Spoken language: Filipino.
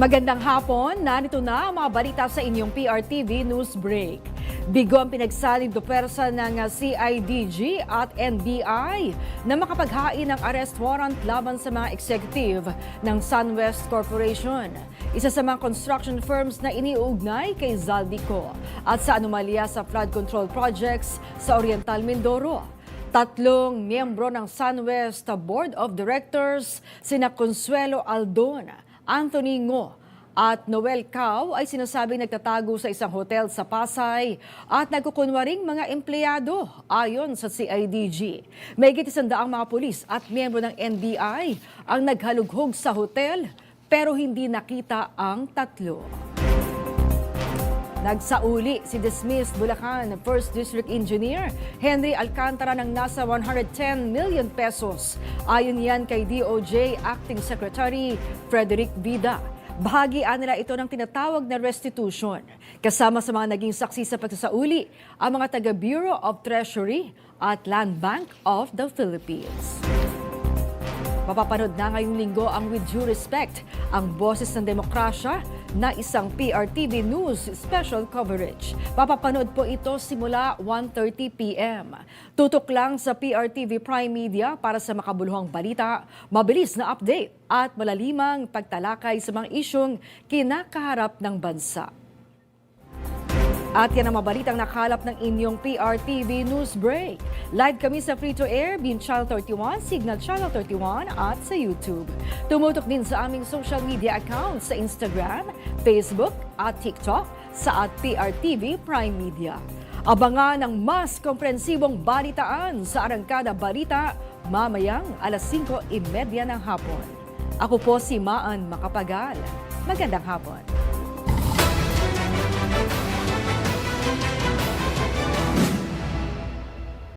Magandang hapon, narito na ang mga balita sa inyong PRTV News Break. Bigo ang pinagsalin do persa ng CIDG at NBI na makapaghain ng arrest warrant laban sa mga executive ng SunWest Corporation. Isa sa mga construction firms na iniugnay kay Zaldico at sa anomalya sa flood control projects sa Oriental Mindoro. Tatlong miyembro ng SunWest Board of Directors, sina Consuelo Aldon, Anthony Ngo at Noel Cao ay sinasabing nagtatago sa isang hotel sa Pasay at nagkukunwaring mga empleyado ayon sa CIDG. May gitisandaang mga pulis at miyembro ng NBI ang naghalughog sa hotel pero hindi nakita ang tatlo. Nagsauli si dismissed Bulacan 1st District Engineer Henry Alcantara ng nasa 110 million pesos. Ayon yan kay DOJ Acting Secretary Frederick Vida. Bahagian nila ito ng tinatawag na restitution. Kasama sa mga naging saksi sa pagsasauli, ang mga taga Bureau of Treasury at Land Bank of the Philippines. Mapapanood na ngayong linggo ang With Due Respect, ang Boses ng Demokrasya na isang PRTV News special coverage. Mapapanood po ito simula 1.30pm. Tutok lang sa PRTV Prime Media para sa makabuluhang balita, mabilis na update at malalimang pagtalakay sa mga isyong kinakaharap ng bansa. At yan ang mabalitang nakalap ng inyong PRTV News Break. Live kami sa free-to-air, Beam Channel 31, Signal Channel 31 at sa YouTube. Tumutok din sa aming social media accounts sa Instagram, Facebook at TikTok sa at PRTV Prime Media. Abangan ang mas komprehensibong balitaan sa Arangkada Balita mamayang alas 5.30 ng hapon. Ako po si Maan Makapagal. Magandang hapon.